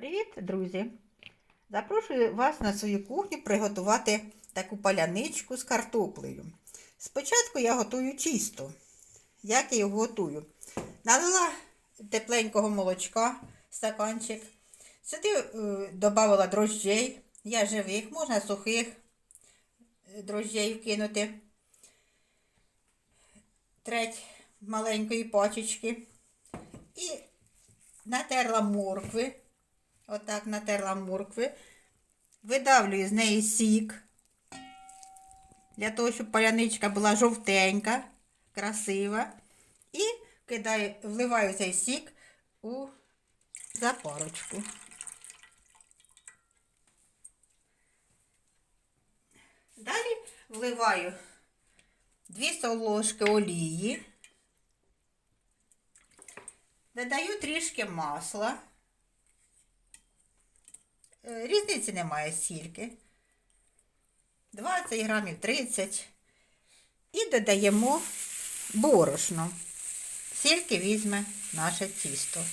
Привіт, друзі! Запрошую вас на свою кухню приготувати таку паляничку з картоплею. Спочатку я готую тісто. Як я його готую? Налила тепленького молочка, стаканчик. Сюди е, додавала дрожджей. Я живих, можна сухих е, дрожджей вкинути. Треть маленької пачечки. І натерла моркви. Отак натерла моркви. Видавлюю з неї сік. Для того, щоб паляничка була жовтенька, красива. І кидаю, вливаю цей сік у запарочку. Далі вливаю 2 столовки олії. Додаю трішки масла. Е, Різниці немає стільки. 20 грамів 30. І додаємо борошно. Скільки візьме наше тісто.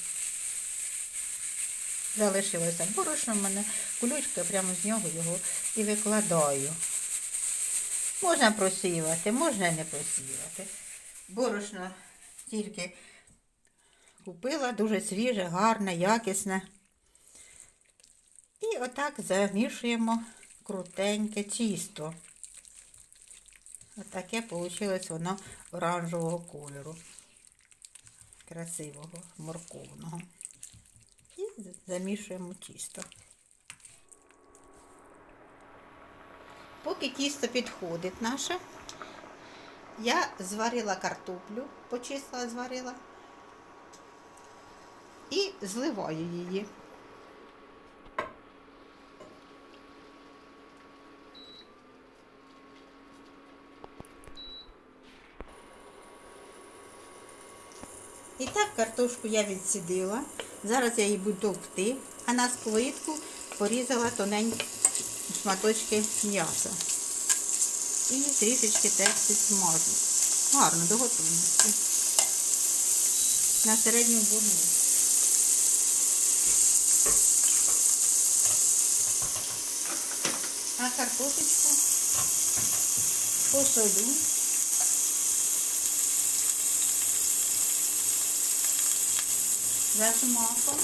Залишилося борошно в мене, кулючка прямо з нього його і викладаю. Можна просіювати, можна не просіювати. Борошно тільки купила, дуже свіже, гарне, якісне. І отак замішуємо крутеньке тісто. Отаке вийшло воно оранжевого кольору. Красивого, морковного. І замішуємо тісто. Поки тісто підходить наше, я зварила картоплю, почистила, зварила і зливаю її. І так картошку я відсідила. Зараз я її буду товкти, а на сковорідку порізала тоненькі шматочки м'яса. І трішечки теж підсмажу. Гарно до готовності. На середньому вогні. А картошечку посолю. За смаком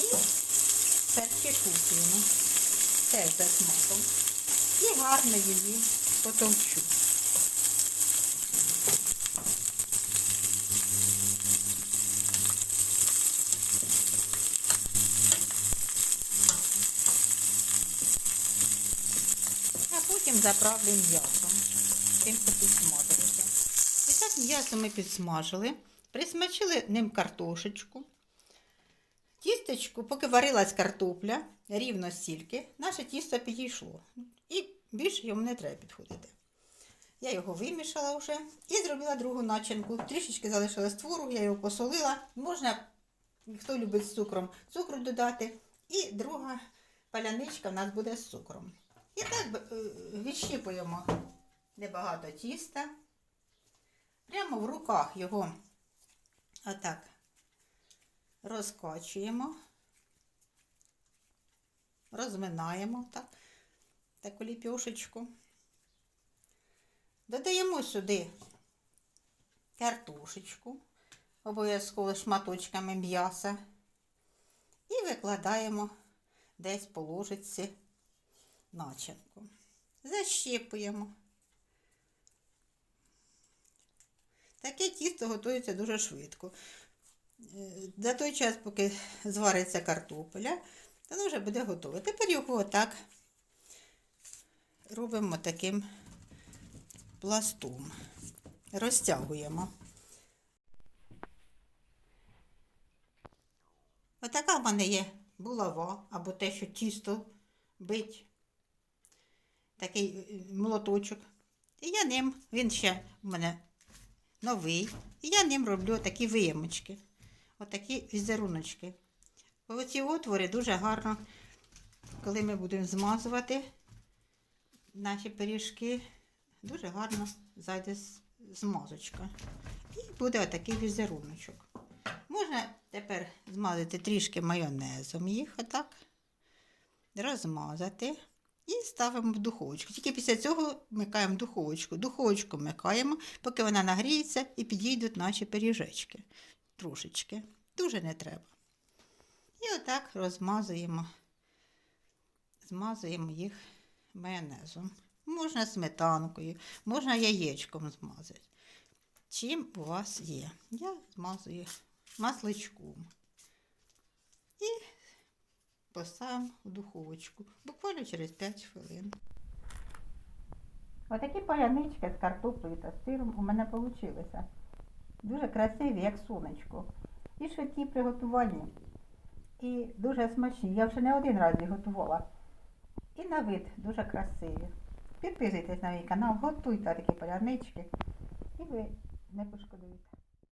і перчик купимо. Теж за смаком. І гарно її потовчу. А потім заправлю м'ясом. Тим, що підсмажилося. І так м'ясо ми підсмажили. Присмачили ним картошечку. Тістечку, поки варилась картопля, рівно стільки, наше тісто підійшло. І більше йому не треба підходити. Я його вимішала вже і зробила другу начинку. Трішечки залишилось твору, я його посолила. Можна, хто любить з цукром, цукру додати. І друга паляничка в нас буде з цукром. І так е, відщіпуємо небагато тіста. Прямо в руках його отак розкочуємо, розминаємо так, таку ліпьошечку. Додаємо сюди картошечку, обов'язково шматочками м'яса. І викладаємо десь по ложиці начинку. Защіпуємо. Таке тісто готується дуже швидко. Е, За той час, поки звариться картопля, воно вже буде готове. Тепер його отак робимо таким пластом. Розтягуємо. Отака в мене є булава, або те, що тісто бить. Такий е, молоточок. І я ним, він ще в мене новий. І я ним роблю такі виємочки. Отакі візеруночки. Оці отвори дуже гарно, коли ми будемо змазувати наші пиріжки, дуже гарно зайде змазочка. І буде отакий візеруночок. Можна тепер змазати трішки майонезом їх, отак, розмазати. І ставимо в духовочку. Тільки після цього вмикаємо духовочку. Духовочку вмикаємо, поки вона нагріється і підійдуть наші пиріжечки. Трошечки. Дуже не треба. І отак розмазуємо, змазуємо їх майонезом. Можна сметанкою, можна яєчком змазати. Чим у вас є. Я змазую масличком. І поставимо в духовочку. Буквально через 5 хвилин. Отакі палянички з картоплею та сиром у мене вийшли. Дуже красиві, як сонечко. І швидкі приготування. І дуже смачні. Я вже не один раз їх готувала. І на вид дуже красиві. Підписуйтесь на мій канал, готуйте такі палянички. І ви не пошкодуєте.